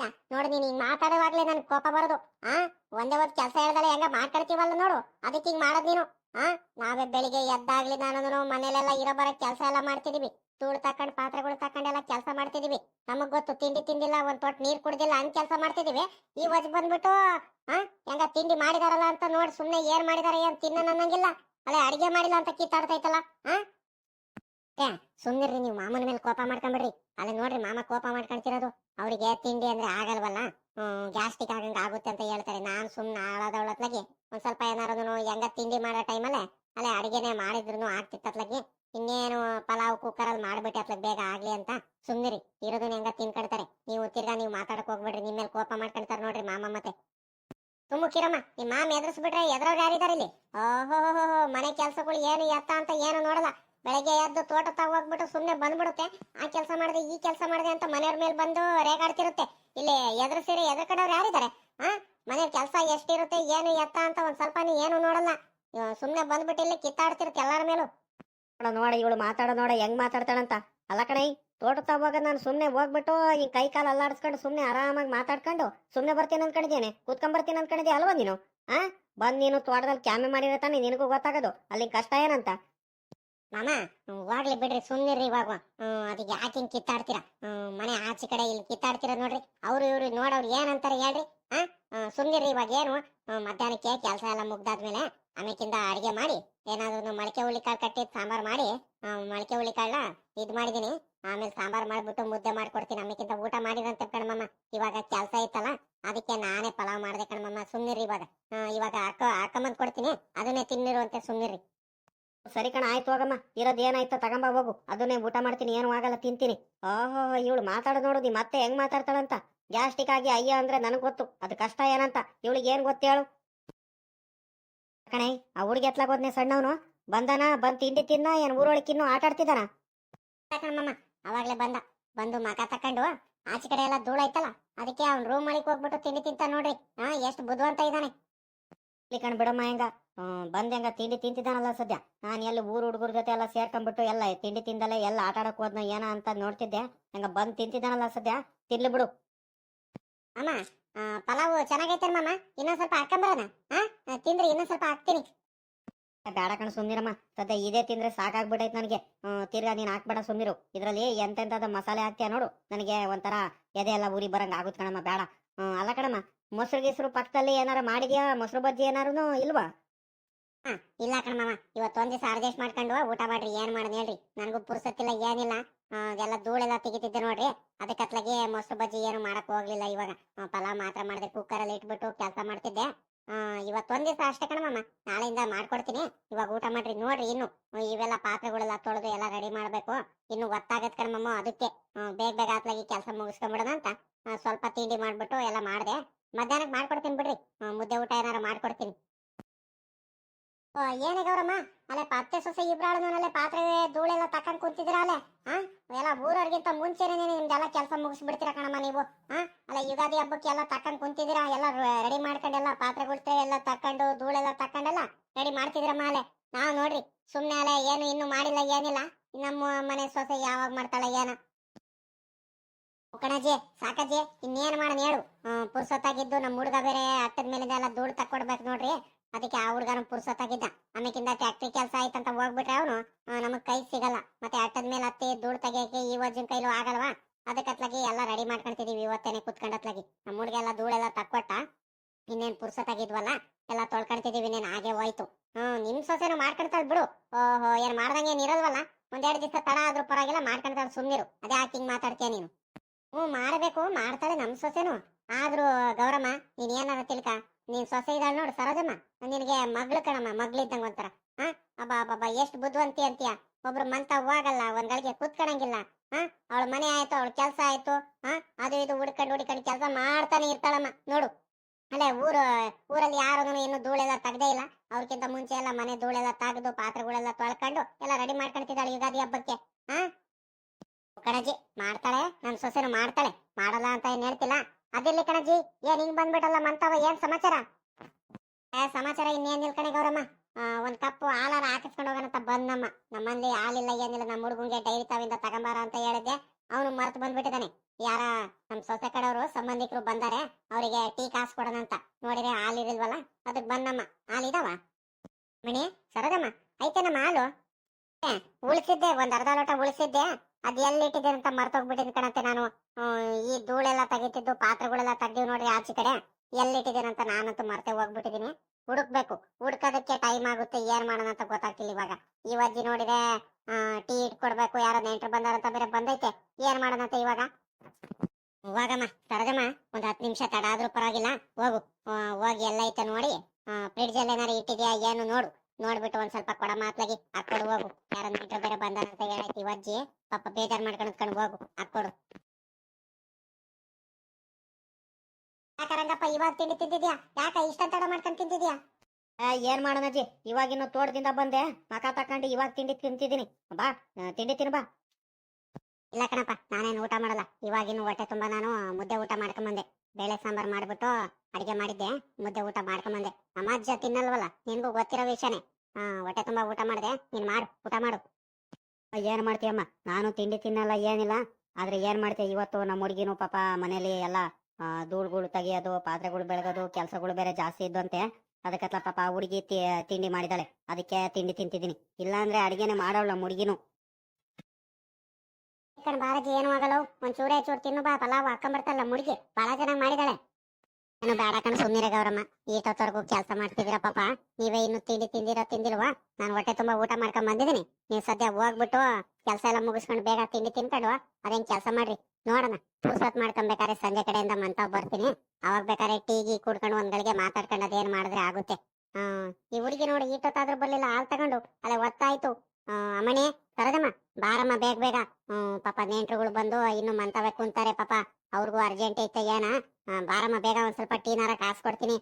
Speaker 1: ನೋಡು ನೀನು ಹಿಂಗ್ ಮಾತಾಡುವಾಗ್ಲೇ ನನ್ ಕೋಪ ಬರೋದು. ಆ, ಒಂದೇ ಒಂದ್ ಕೆಲಸ ಹೇಳ್ದಲ್ಲ ಹೆಂಗ ಮಾತಾಡ್ತೀವಲ್ಲ ನೋಡು. ಅದಕ್ಕೆ ಹಿಂಗ್ ಮಾಡೋದ್ ನೀನು. ಆ, ನಾವೇ ಬೆಳಿಗ್ಗೆ ಎದ್ದಾಗ್ಲಿ ನಾನು ಮನೇಲೆಲ್ಲ ಇರೋ ಬರೋ ಕೆಲಸ ಎಲ್ಲ ಮಾಡ್ತಿದೀವಿ. ತೂಳು ತಕೊಂಡ್ ಪಾತ್ರೆಗಳು ತಕೊಂಡೆಲ್ಲ ಕೆಲಸ ಮಾಡ್ತಿದೀವಿ. ನಮಗ್ ಗೊತ್ತು ತಿಂಡಿ ತಿಂದಿಲ್ಲ, ಒಂದ್ ತೊಟ್ ನೀರ್ ಕುಡ್ದಿಲ್ಲ ಹಂಗ್ ಕೆಲಸ ಮಾಡ್ತಿದೀವಿ. ಈ ವಜ್ ಬಂದ್ಬಿಟ್ಟು, ಆ, ಹೆಂಗ ತಿಂಡಿ ಮಾಡಿದಾರಲ್ಲ ಅಂತ ನೋಡಿ ಸುಮ್ನೆ ಏನ್ ಮಾಡಿದಾರೆ ಏನ್ ತಿನ್ನ ಅನ್ನಂಗಿಲ್ಲ ಅಲ್ಲೇ ಅಡಿಗೆ ಮಾಡಿಲ್ಲ ಅಂತ ಕಿತ್ತಾಡ್ತೈತಲ್ಲ. ಆ ಏ ಸುಮ್ನಿರ್ರಿ, ನೀವು ಮಾಮನ ಮೇಲೆ ಕೋಪ ಮಾಡ್ಕೊಂಬಿಡ್ರಿ. ಅಲ್ಲಿ ನೋಡ್ರಿ ಮಾಮ ಕೋಪ ಮಾಡ್ಕೊಂತಿರೋದು ಅವ್ರಿಗೆ ತಿಂಡಿ ಅಂದ್ರೆ ಆಗಲ್ವಲ್ಲ? ಹ್ಮ್ ಗ್ಯಾಸ್ಟಿಕ್ ಆಗಂಗ ಆಗುತ್ತೆ ಅಂತ ಹೇಳ್ತಾರೆ. ನಾನ್ ಸುಮ್ನೆ ಆಳದವಳತ್ಲಾಗಿ ಒಂದ್ ಸ್ವಲ್ಪ ಏನಾರನು ಹೆಂಗ ತಿಂಡಿ ಮಾಡೋ ಟೈಮಲ್ಲೇ ಅಲ್ಲೇ ಅಡಿಗೆನೆ ಮಾಡಿದ್ರು ಆಗ್ತಿತ್ತತ್ಲಾಗಿ ಇನ್ನೇನು ಪಲಾವ್, ಕುಕ್ಕರ್ ಅಲ್ಲಿ ಮಾಡ್ಬಿಟ್ಟು ಬೇಗ ಆಗ್ಲಿ ಅಂತ ಸುಮ್ನಿರಿ. ಇರೋದನ್ನ ಹೆಂಗ ತಿನ್ಕೊಡ್ತಾರೆ ನೀವು ತಿರ್ಗಾ ನೀವು ಮಾತಾಡಕ್ ಹೋಗ್ಬಿಡ್ರಿ. ನಿಮ್ ಮೇಲೆ ಕೋಪ ಮಾಡ್ಕೊಂತಾರೆ ನೋಡ್ರಿ ಮಾಮ ಮತ್ತೆ. ತುಂಬ ಕಿರಮ್ಮ ನಿಮ್ ಮಾಮ ಎದುರಿಸ್ಬಿಟ್ರೆ ಎದ್ರವ್ರು ಯಾರಿದಾರೆ ಇಲ್ಲಿ ಓಹೋ ಮನೆ ಕೆಲ್ಸಗಳು ಏನು ಎತ್ತ ಅಂತ ಏನು ನೋಡಲ್ಲ. ಬೆಳಗ್ಗೆ ಎದ್ದು ತೋಟ ಹೋಗ್ಬಿಟ್ಟು ಸುಮ್ಮನೆ ಬಂದ್ಬಿಡುತ್ತೆ. ಆ ಕೆಲಸ ಮಾಡಿದೆ, ಈ ಕೆಲಸ ಮಾಡಿದೆ ಅಂತ ಮನೆಯವ್ರ ಮೇಲೆ ಬಂದು ರೇಗಾಡ್ತಿರುತ್ತೆ. ಇಲ್ಲಿ ಎದುರು ಸೀರೆ ಎದುರು ಕಡೆಯವ್ರು ಯಾರಿದ್ದಾರೆ? ಆ? ಮನೆಯ ಕೆಲಸ ಎಷ್ಟಿರುತ್ತೆ, ಏನು ಎತ್ತ ಅಂತ ಒಂದ್ ಸ್ವಲ್ಪ ನೀ ಏನು ನೋಡಲ್ಲ. ಸುಮ್ಮನೆ ಬಂದ್ಬಿಟ್ಟು ಇಲ್ಲಿ ಕಿತ್ತಾಡ್ತಿರುತ್ತೆ ಎಲ್ಲಾರ ಮೇಲೂ.
Speaker 2: ನೋಡ ನೋಡ, ಇವಳು ಮಾತಾಡೋ, ನೋಡ, ಹೆಂಗ್ ಮಾತಾಡ್ತಾಳಂತ. ಅಲ್ಲ ಕಣೈ, ತೋಟ ಹೋಗ ನಾನು ಸುಮ್ಮನೆ ಹೋಗ್ಬಿಟ್ಟು ಈ ಕೈ ಕಾಲು ಅಲ್ಲಾಡಿಸ್ಕೊಂಡು ಸುಮ್ಮನೆ ಆರಾಮಾಗಿ ಮಾತಾಡ್ಕೊಂಡು ಸುಮ್ಮನೆ ಬರ್ತೀನಿ ಅನ್ಕೊಂಡಿದ್ದೇನೆ. ಕೂತ್ಕೊಂಡ್ ಬರ್ತೀನಿ ಅನ್ಕೊಂಡಿದ್ದೆ ಅಲ್ವಾ ನೀನು? ಆ? ಬಂದ್ ನೀನು ತೋಟದಲ್ಲಿ ಕ್ಯಾಮೆ ಮಾಡಿರತಾನೆ ತಾನೆ ನಿನಗೂ ಗೊತ್ತಾಗೋದು. ಅಲ್ಲಿ ಕಷ್ಟ ಏನಂತ?
Speaker 1: ಮಾಮ ಹೋಗ್ಲಿ ಬಿಡ್ರಿ, ಸುಮ್ನಿರ್ರಿ ಇವಾಗ. ಅದಕ್ಕೆ ಯಾಕೆ ಹಿಂಗ್ ಕಿತ್ತಾಡ್ತೀರಾ ಮನೆ ಆಚೆ ಕಡೆ ಇಲ್ಲಿ ಕಿತ್ತಾಡ್ತೀರ ನೋಡ್ರಿ. ಅವ್ರು ಇವ್ರು ನೋಡವ್ರು ಏನಂತಾರೆ ಹೇಳ್ರಿ. ಹಾ ಸುಮ್ಮನಿರಿ ಇವಾಗ ಏನು. ಮಧ್ಯಾಹ್ನಕ್ಕೆ ಕೆಲಸ ಎಲ್ಲ ಮುಗ್ದಾದ್ಮೇಲೆ ಆಮೇಕಿಂದ ಅಡಿಗೆ ಮಾಡಿ, ಏನಾದ್ರು ಮೊಳಕೆ ಹುಳಿಕಾಳು ಕಟ್ಟಿ ಸಾಂಬಾರ್ ಮಾಡಿ ಮೊಳಕೆ ಹುಳಿಕಾಳನ್ನ ಇದ್ ಮಾಡಿದೀನಿ. ಆಮೇಲೆ ಸಾಂಬಾರ್ ಮಾಡ್ಬಿಟ್ಟು ಮುದ್ದೆ ಮಾಡ್ಕೊಡ್ತೀನಿ ಆಮೇಕಿಂತ ಊಟ ಮಾಡಿದಂತೆ ಕಣ್ಮಮ್ಮ ಇವಾಗ ಕೆಲಸ ಐತಲ್ಲ, ಅದಕ್ಕೆ ನಾನೇ ಪಲಾವ್ ಮಾಡ್ದೆ ಕಣ್ಮಮ್ಮ ಸುಮ್ನಿರ್ರಿ ಇವಾಗ. ಇವಾಗ ಹಾಕ ಹಾಕೊಂಬಂದ್ ಕೊಡ್ತೀನಿ. ಅದನ್ನೇ ತಿನ್ನಿರುವಂತೆ ಸುಮ್ಮನಿರ್ರಿ
Speaker 2: ಸರಿ ಕಣ, ಆಯ್ತು ಹೋಗಮ್ಮ. ಇರೋದ್ ಏನಾಯ್ತು ತಗೊಂಬ, ಹೋಗು. ಅದನ್ನೇ ಊಟ ಮಾಡ್ತೀನಿ, ಏನು ಆಗಲ್ಲ, ತಿಂತೀನಿ. ಓಹೋ, ಇವಳು ಮಾತಾಡೋದು ನೋಡೋದಿ ಮತ್ತೆ ಹೆಂಗ್ ಮಾತಾಡ್ತಾಳಂತ. ಗ್ಯಾಸ್ಟಿಕ್ ಆಗಿ ಅಯ್ಯ ಅಂದ್ರೆ ನನಗ್ ಗೊತ್ತು. ಅದು ಕಷ್ಟ ಏನಂತ. ಇವಳಿಗೆ ಏನ್ ಗೊತ್ತೇಳು ಕಣೆ, ಆ ಹುಡುಗಿ ಎತ್ಲಾಗ ಹೋದ್ನೆ ಸಣ್ಣವನು. ಬಂದನ, ಬಂದ್ ತಿಂಡಿ ತಿನ್ನ, ಏನ್ ಊರೊಳಗೆ ಇನ್ನೂ ಆಟ ಆಡ್ತಿದ್ದಾನ?
Speaker 1: ಅವಾಗ್ಲೇ ಬಂದ. ಬಂದು ಮಕ ತಕೊಂಡು ಆಚೆ ಕಡೆ ಎಲ್ಲ ಧೂಳ ಐತಲ್ಲ, ಅದಕ್ಕೆ ಅವ್ನ್ ರೂಮ್ ಮಳಿಗೆ ಹೋಗ್ಬಿಟ್ಟು ತಿಂಡಿ ತಿಂತ ನೋಡ್ರಿ. ಹಾ, ಎಷ್ಟು ಬುದ್ಧಿವಂತ ಇದ್ದಾನೆ
Speaker 2: ಇದಾನೆ ಕಣ್ ಬಿಡಮ್ಮ ಹೆಂಗ. ಬಂದ್ ಹೆಂಗ ತಿಂಡಿ ತಿಂತಿದ್ದಾನಲ್ಲ ಸದ್ಯ. ನಾನು ಎಲ್ಲಿ ಊರು ಹುಡುಗರ ಜೊತೆ ಎಲ್ಲ ಸೇರ್ಕೊಂಡ್ಬಿಟ್ಟು ಎಲ್ಲ ತಿಂಡಿ ತಿಂದಲೆ ಎಲ್ಲ ಆಟ ಆಡಕ್ ಹೋದ್ನ ಏನ ಅಂತ ನೋಡ್ತಿದ್ದೆ. ಹಂಗ ಬಂದ್ ತಿಂತಿದ್ದಾನಲ್ಲ ಸದ್ಯ. ತಿನ್ಲಿ ಬಿಡು.
Speaker 1: ಅಮ್ಮ ಪಲಾವು ಚೆನ್ನಾಗೈತೆ ಮಾಮ? ಇನ್ನೊಂದ್ ಸ್ವಲ್ಪ ಹಾಕೊಂಬರೋಣ ತಿಂದ್ರೆ, ಇನ್ನೊಂದ್ ಸ್ವಲ್ಪ ಹಾಕ್ತೀನಿ.
Speaker 2: ಬೇಡ ಕಣ ಸುಮ್ನಿರಮ್ಮ. ಸದ್ಯ ಇದೇ ತಿಂದ್ರೆ ಸಾಕಾಗ್ಬಿಟ್ಟೈತ್ ನನಗೆ. ತಿರ್ಗಾ ನೀನ್ ಹಾಕ್ಬೇಡ ಸುಮ್ನಿರು. ಇದ್ರಲ್ಲಿ ಎಂತೆಂತದ ಮಸಾಲೆ ಹಾಕ್ತೀಯ ನೋಡು. ನನಗೆ ಒಂಥರ ಎದೆ ಎಲ್ಲ ಊರಿ ಬರಂಗ ಆಗುತ್ತೆ ಕಣಮ್ಮ, ಬೇಡ. ಅಲ್ಲ ಕಣಮ್ಮ, ಮೊಸರು ಗೀಸರು ಪಕ್ಕದಲ್ಲಿ ಏನಾರ ಮಾಡಿದ್ಯಾ? ಮೊಸರು ಬಜ್ಜಿ ಏನಾರು ಇಲ್ವಾ?
Speaker 1: ಹಾ ಇಲ್ಲ ಕಣಮ್ಮ ಇವತ್ತೊಂದ್ ದಿವಸ ಅಡ್ಜಸ್ಟ್ ಮಾಡ್ಕೊಂಡು ಊಟ ಮಾಡ್ರಿ ಏನ್ ಮಾಡ್ದೆ ಹೇಳ್ರಿ. ನನಗೂ ಪುರ್ಸತ್ತಿಲ್ಲ ಏನಿಲ್ಲ. ಎಲ್ಲ ಧೂಳೆಲ್ಲ ತೆಗಿತಿದ್ದೆ ನೋಡ್ರಿ. ಅದಕ್ಕತ್ಲಾಗೆ ಮೊಸರು ಬಜ್ಜಿ ಏನು ಮಾಡಕ್ ಹೋಗ್ಲಿಲ್ಲ ಇವಾಗ. ಪಲಾವ್ ಮಾತ್ರ ಮಾಡಿದೆ ಕುಕ್ಕರಲ್ಲಿ ಇಟ್ಬಿಟ್ಟು ಕೆಲಸ ಮಾಡ್ತಿದ್ದೆ. ಆ, ಇವತ್ತೊಂದ್ ದಿವಸ ಅಷ್ಟೇ ಕಣಮ್ಮ ನಾಳೆಯಿಂದ ಮಾಡ್ಕೊಡ್ತೀನಿ. ಇವಾಗ ಊಟ ಮಾಡ್ರಿ ನೋಡ್ರಿ ಇನ್ನು. ಇವೆಲ್ಲ ಪಾತ್ರೆಗಳೆಲ್ಲ ತೊಳೆದು ಎಲ್ಲ ರೆಡಿ ಮಾಡ್ಬೇಕು. ಇನ್ನು ಗೊತ್ತಾಗತ್ ಕಣಮ್ಮ ಅದಕ್ಕೆ. ಬೇಗ ಬೇಗ ಆತ್ಲಾಗಿ ಕೆಲಸ ಮುಗಿಸ್ಕೊಂಡ್ಬಿಡೋಣ ಅಂತ. ಸ್ವಲ್ಪ ತಿಂಡಿ ಮಾಡ್ಬಿಟ್ಟು ಎಲ್ಲ ಮಾಡ್ದೆ. ಮಧ್ಯಾಹ್ನಕ್ಕೆ ಮಾಡ್ಕೊಡ್ತೀನಿ ಬಿಡ್ರಿ. ಮುದ್ದೆ ಊಟ ಏನಾರು ಮಾಡ್ಕೊಡ್ತೀನಿ. ಏನೇ ಗೌರಮ್ಮ, ಅಲ್ಲೇ ಪತ್ತೆ ಸೊಸೆ ಇಬ್ರಾಳು ಪಾತ್ರೆ ಧೂಳೆಲ್ಲ ತಕೊಂಡ್ ಕುಂತಿದ್ರ ಅಲ್ಲೇ ಹಾ ಎಲ್ಲ ಊರವ್ರಿಗಿಂತ ಮುಂಚೆನೆ ನಿಮ್ದೆಲ್ಲ ಕೆಲಸ ಮುಗಿಸ್ಬಿಡ್ತೀರ ಕಣಮ್ಮ ನೀವು ಹಾ ಅಲ್ಲ ಯುಗಾದಿ ಹಬ್ಬಕ್ಕೆ ಎಲ್ಲ ತಕೊಂಡ್ ಕುಂತಿದ್ದೀರಾ, ಎಲ್ಲ ರೆಡಿ ಮಾಡ್ಕೊಂಡೆಲ್ಲ ಪಾತ್ರೆಗಳ್ತೆ ಎಲ್ಲ ತಕೊಂಡು ಧೂಳೆಲ್ಲ ತಕೊಂಡೆಲ್ಲ ರೆಡಿ ಮಾಡ್ತಿದ್ರಮ್ಮ ಅಲ್ಲೇ ನಾವ್ ನೋಡ್ರಿ, ಸುಮ್ನೆ ಅಲ್ಲ ಏನು ಇನ್ನು ಮಾಡಿಲ್ಲ, ಏನಿಲ್ಲ, ನಮ್ಮ ಮನೆ ಸೊಸೆ ಯಾವಾಗ ಮಾಡ್ತಾಳೆ ಏನ? ಕಣಜಿ ಸಾಕಜ್ಜಿ ಇನ್ನೇನ್ ಮಾಡೋಣ ಹೇಳು. ಪುರ್ಸೊತ್ತಾಗಿದ್ದು ನಮ್ಮ ಹುಡುಗ ಬೇರೆ ಅಟ್ಟದ ಮೇಲೆ ಎಲ್ಲ ಧೂಳು ತಕ್ಕೊಡ್ಬೇಕು ನೋಡ್ರಿ. ಅದಕ್ಕೆ ಆ ಹುಡುಗನ ಪುರ್ಸೊತ್ತಾಗಿದ್ದ. ಆಮೇಕಿಂದ ಫ್ಯಾಕ್ಟ್ರಿ ಕೆಲಸ ಆಯ್ತಂತ ಹೋಗ್ಬಿಟ್ರೆ ಅವನು ನಮಗ್ ಕೈ ಸಿಗಲ್ಲ. ಮತ್ತೆ ಅಟ್ಟದ ಮೇಲೆ ಹತ್ತಿ ಧೂಳು ತೆಗಿಯಕ್ಕೆ ಈ ವಜ್ಜಿನ ಕೈಲೂ ಆಗಲ್ವಾ? ಅದಕ್ಕತ್ಲಾಗಿ ಎಲ್ಲ ರೆಡಿ ಮಾಡ್ಕೊಂತಿದೀವಿ ಇವತ್ತೇನೆ ಕುತ್ಕೊಂಡತ್ಲಾಗಿ. ನಮ್ಮ ಹುಡುಗೆಲ್ಲ ಧೂಳೆಲ್ಲ ತಕ್ಕೊಟ್ಟ. ಇನ್ನೇನ್ ಪುರ್ಸೊತ್ತಾಗಿದ್ವಲ್ಲ? ಎಲ್ಲ ತೊಳ್ಕೊಂತಿದೀವಿ ಇನ್ನೇನ್ ಹಾಗೆ ಹೋಯ್ತು. ಹ್ಮ್, ನಿಮ್ ಸೊಸೆನು ಮಾಡ್ಕೊಂತಾಳ ಬಿಡು. ಓಹೋ, ಏನ್ ಮಾಡ್ದಂಗೆ ಏನ್ ಇರಲ್ವಲ್ಲ? ಒಂದೆರಡು ದಿವಸ ತಡ ಆದ್ರೂ ಪರವಾಗಿಲ್ಲ, ಮಾಡ್ಕೊಂತಾಳ ಸುಮ್ನಿರು. ಅದೇ ಯಾಕೆ ಹಿಂಗ್ ಮಾತಾಡ್ತೀಯ ನೀನು? ಹ್ಞೂ ಮಾಡಬೇಕು, ಮಾಡ್ತಾಳೆ ನಮ್ ಸೊಸೆನು. ಆದ್ರೂ ಗೌರಮ್ಮ, ನೀನ್ ಏನಾರ ತಿಳ್ಕ. ನೀನ್ ಸೊಸೆ ಇದ್ದಾಳ ನೋಡು ಸರೋಜಮ್ಮ. ನಿನಗೆ ಮಗ್ಳು ಕಣಮ್ಮ ಮಗ್ಳಿದ್ದಂಗ ಒಂಥರ ಹಾ ಅಬ್ಬಾ ಅಬ್ಬಾ ಎಷ್ಟು ಬುದ್ಧಿವಂತಿ ಅಂತೀಯ. ಒಬ್ರು ಮಂತ ಹೋಗಲ್ಲ ಒಂದ್ ಗಳಿಗೆ ಕೂತ್ಕೊಳಂಗಿಲ್ಲ ಹಾ ಅವಳ ಮನೆ ಆಯ್ತು, ಅವಳ ಕೆಲಸ ಆಯ್ತು. ಹಾ ಅದು ಇದು ಹುಡ್ಕೊಂಡು ಹುಡ್ಕೊಂಡು ಕೆಲಸ ಮಾಡ್ತಾನೆ ಇರ್ತಾಳಮ್ಮ. ನೋಡು. ಅಲ್ಲೇ ಊರು, ಊರಲ್ಲಿ ಯಾರು ಇನ್ನು ಧೂಳೆಲ್ಲ ತೆಗ್ದೇ ಇಲ್ಲ. ಅವ್ರಕ್ಕಿಂತ ಮುಂಚೆ ಎಲ್ಲ ಮನೆ ಧೂಳೆಲ್ಲ ತೆಗೆದು, ಪಾತ್ರೆಗಳೆಲ್ಲ ತೊಳ್ಕೊಂಡು ಎಲ್ಲ ರೆಡಿ ಮಾಡ್ಕೊಂತಿದ್ದಾಳೆ ಯುಗಾದಿ ಹಬ್ಬಕ್ಕೆ. ಹಾ ಕಣಜಿ, ಮಾಡ್ತಾಳೆ. ನನ್ನ ಸೊಸೆನು ಮಾಡ್ತಾಳೆ. ಮಾಡಲ್ಲ ಅಂತ ಏನ್ ಹೇಳ್ತಿಲ್ಲ. ಅದಿರ್ಲಿ ಕಣಜಿ ಏನ್ ಹಿಂಗ್ ಬಂದ್ಬಿಟ್ಟಲ್ಲ ಮಂತವ ಏನ್ ಸಮಾಚಾರ? ಏ ಸಮಾಚಾರ ಇನ್ನೇನಿಲ್ಲ ಕಣೆ ಗೌರಮ್ಮ. ಆ, ಒಂದ್ ಕಪ್ ಹಾಲಾರ ಹಾಕಿಸ್ಕೊಂಡು ಹೋಗೋಣ ಅಂತ ಬಂದಮ್ಮ. ನಮ್ಮಲ್ಲಿ ಹಾಲಿಲ್ಲ ಏನಿಲ್ಲ ನಮ್ಮ ಹುಡುಗಂಗೆ ಡೈರಿ ತಾವಿಂದ ತಗೊಂಬಾರ ಅಂತ ಹೇಳಿದ್ದೆ. ಅವನು ಮರ್ತು ಬಂದ್ಬಿಟ್ಟಿದ್ದಾನೆ ಯಾರ ನಮ್ ಸೊಸೆ ಕಡೆಯವರು ಸಂಬಂಧಿಕರು ಬಂದಾರೆ ಅವರಿಗೆ ಟೀ ಕಾಸ್ ಕೊಡೋಣ ಅಂತ ನೋಡಿದ್ರೆ ಹಾಲಿರಲ್ವಲ್ಲ ಅದಕ್ಕೆ ಬಂದಮ್ಮ. ಹಾಲಿದಾವ ಮಣಿ ಸರೋದಮ್ಮ ಐತೇನಮ್ಮ ಹಾಲು? ಏ, ಉಳಿಸಿದ್ದೆ ಒಂದ್ ಅರ್ಧ ಲೋಟ ಉಳಿಸಿದ್ದೆ. ಅದ್ ಎಲ್ಲಿ ಇಟ್ಟಿದ್ದೆ ಅಂತ ಮರ್ತೋಗ್ಬಿಟ್ಟಿದ್ ಕಣಂತೆ ನಾನು. ಈ ಧೂಳೆಲ್ಲ ತೆಗಿತಿದ್ದು, ಪಾತ್ರೆಗಳೆಲ್ಲ ತೆಗ್ದಿವ್ ನೋಡ್ರಿ ಆಚೆ ಕಡೆ. ಅಂತ ನಾನಂತೂ ಮರ್ತೆ ಹೋಗ್ಬಿಟ್ಟಿದೀನಿ ಹುಡುಕ್ಬೇಕು. ಹುಡ್ಕೋದಕ್ಕೆ ಟೈಮ್ ಆಗುತ್ತೆ, ಏನ್ ಮಾಡೋಣ ಅಂತ ಗೊತ್ತಾಗ್ತಿಲ್ಲ ಇವಾಗ. ಈ ಅಜ್ಜಿ ನೋಡಿದೆ ಟೀ ಇಟ್ಕೊಡ್ಬೇಕು, ಯಾರೋ ನೆಂಟ್ರು ಬಂದಾರಂತ ಬೇರೆ ಬಂದೈತೆ. ಏನ್ ಮಾಡೋಣ ಅಂತ ಇವಾಗ? ಹೋಗಮ್ಮ ಸರಜಮ್ಮ ಒಂದ್ ಹತ್ತು ನಿಮಿಷ ತಡ ಆದ್ರೂ ಪರವಾಗಿಲ್ಲ. ಹೋಗು. ಹೋಗಿ ಎಲ್ಲ ಐತೆ ನೋಡಿ. ಫ್ರಿಡ್ಜ್ ಅಲ್ಲಿ ಏನಾರು ಇಟ್ಟಿದ್ಯಾ, ಏನು ನೋಡು. ನೋಡ್ಬಿಟ್ಟು ಒಂದ್ ಸ್ವಲ್ಪ ಕೊಡ ಮಾತ್ಲಾಗಿ ಹಾಕೊಡು ಹೋಗು. ಯಾರನ್ನ ನೆಂಟ್ರು ಬೇರೆ ಅಂತ ಹೇಳೈತಿ ಅಜ್ಜಿ ಪಾಪ ಬೇಜಾರ್ ಮಾಡ್ಕೊಂಡ್ಕೊಂಡು ಹೋಗು ಹಾಕೊಡು ಯಾಕ ರಂಗಪ್ಪ ಇವಾಗ ತಿಂಡಿ ತಿಂದಿದ್ಯಾ? ಯಾಕ ಇಷ್ಟ ತಡ ಮಾಡ್ಕೊಂಡ್ ತಿಂತಿದ್ಯಾ
Speaker 2: ಮಾಡೋಣ ಏನ್ ಮಾಡೋಣಜ್ಜಿ ಇವಾಗಿನ್ನು ತೋಟದಿಂದ ಬಂದೆ. ಮಕ ತಕೊಂಡು ಇವಾಗ ತಿಂಡಿ ತಿಂತಿದ್ದೀನಿ ಬಾ ತಿಂಡಿ ತಿನ್ ಬಾ.
Speaker 1: ಇಲ್ಲ ಕಣಪ್ಪ ನಾನೇನು ಊಟ ಮಾಡಲ್ಲ. ಇವಾಗಿನ್ನು ಹೊಟ್ಟೆ ತುಂಬಾ ನಾನು ಮುದ್ದೆ ಊಟ ಮಾಡ್ಕೊಂಬಂದೆ ಬೇಳೆ ಸಾಂಬಾರ್ ಮಾಡ್ಬಿಟ್ಟು ಅಡಿಗೆ ಮಾಡಿದ್ದೆ, ಮುದ್ದೆ ಊಟ ಮಾಡ್ಕೊಂಬಂದೆ ನಮ್ಮ ಅಜ್ಜ ತಿನ್ನಲ್ವಲ್ಲ, ನಿನ್ಗೂ ಗೊತ್ತಿರೋ ವಿಷಯನೇ. ಹಾ, ಹೊಟ್ಟೆ ತುಂಬಾ ಊಟ ಮಾಡಿದೆ, ನೀನ್ ಮಾಡು, ಊಟ ಮಾಡು.
Speaker 2: ಏನ್ ಮಾಡ್ತೀಯಮ್ಮ? ನಾನು ತಿಂಡಿ ತಿನ್ನಲ್ಲ, ಏನಿಲ್ಲ. ಆದ್ರೆ ಏನ್ ಮಾಡ್ತೀಯ ಇವತ್ತು ನಮ್ಮ ಹುಡುಗಿನೂ ಪಾಪ ಮನೇಲಿ ಎಲ್ಲ ಧೂಳುಗಳು ತೆಗಿಯೋದು, ಪಾತ್ರೆಗಳು ಬೆಳಗೋದು, ಕೆಲಸಗಳು ಬೇರೆ ಜಾಸ್ತಿ ಇದ್ದಂತೆ. ಅದಕ್ಕೆ ಪಾಪ ಹುಡುಗಿ ತಿಂಡಿ ಮಾಡಿದಾಳೆ. ಅದಕ್ಕೆ ತಿಂಡಿ ತಿಂತಿದ್ದೀನಿ. ಇಲ್ಲಾಂದ್ರೆ ಅಡಿಗೆನೆ ಮಾಡೋಳು ನಮ್ಮ ಹುಡುಗಿನೂ.
Speaker 1: ಕಣ್ ಬಾರಜಿ ಏನು ಆಗಲ್ಲ ಒಂಚೂರೇ ಚೂರು ತಿನ್ನು ಬಾ, ಪಲಾವ್ ಹಾಕೊಂಡ್ಬಿಡ್ತಲ್ಲ ಮುಡಿಗೆ ಬಹಳ ಚೆನ್ನಾಗಿ ಮಾಡಿದಾಳೆ. ನಾನು ಬೇಡ ಕಣ್ ಸುಮ್ಮನೆ ಗೌರಮ್ಮ. ಈಟೊತ್ತವರೆಗೂ ಕೆಲಸ ಮಾಡ್ತಿದ್ದೀರ ಪಾಪ. ನೀವೇ ಇನ್ನು ತಿಂಡಿ ತಿಂದಿರೋ ತಿಂದಿಲ್ವಾ? ನಾನು ಹೊಟ್ಟೆ ತುಂಬಾ ಊಟ ಮಾಡ್ಕೊಂಡ್ ಬಂದಿದ್ದೀನಿ ನೀವು ಸದ್ಯ ಹೋಗ್ಬಿಟ್ಟು ಕೆಲಸ ಎಲ್ಲ ಮುಗಿಸ್ಕೊಂಡು ಬೇಗ ತಿಂಡಿ ತಿನ್ಕೊಂಡು ಅದೇನ್ ಕೆಲಸ ಮಾಡ್ರಿ? ನೋಡೋಣ. ಪುಸ್ತಕ ಮಾಡ್ಕೊಂಬೇಕಾದ್ರೆ ಸಂಜೆ ಕಡೆಯಿಂದ ಮಂತ ಬರ್ತೀನಿ. ಅವಾಗ ಬೇಕಾದ್ರೆ ಟೀ, ಗಿ ಕುಡ್ಕೊಂಡು ಒಂದ್ ಗಳಿಗೆ ಮಾತಾಡ್ಕೊಂಡು ಅದೇನ್ ಮಾಡಿದ್ರೆ ಆಗುತ್ತೆ. ಆ ಈ ಹುಡುಗಿ ನೋಡಿ ಈಟೊತ್ತಾದ್ರೂ ಬರ್ಲಿಲ್ಲ. ಹಾಲ್ ತಗೊಂಡು. ಅಲ್ಲೇ ಒತ್ತಾಯ್ತು ಅಮ್ಮಣಿ ಕರದಮ್ಮ ಬಾರಮ್ಮ, ಬೇಗ ಬೇಗ. ಹ್ಮ್ ಪಾಪ ನೆಂಟ್ರುಗಳು ಬಂದು ಇನ್ನು ಮಂತವೆ ಕುಂತಾರೆ ಪಾಪ. ಅವ್ರಿಗೂ ಅರ್ಜೆಂಟ್ ಐತೆ ಏನ? ಬಾರಮ್ಮ, ಬೇಗ ಒಂದ್ ಸ್ವಲ್ಪ ಟೀನಾರ ಕಾಸು ಕೊಡ್ತೀನಿ.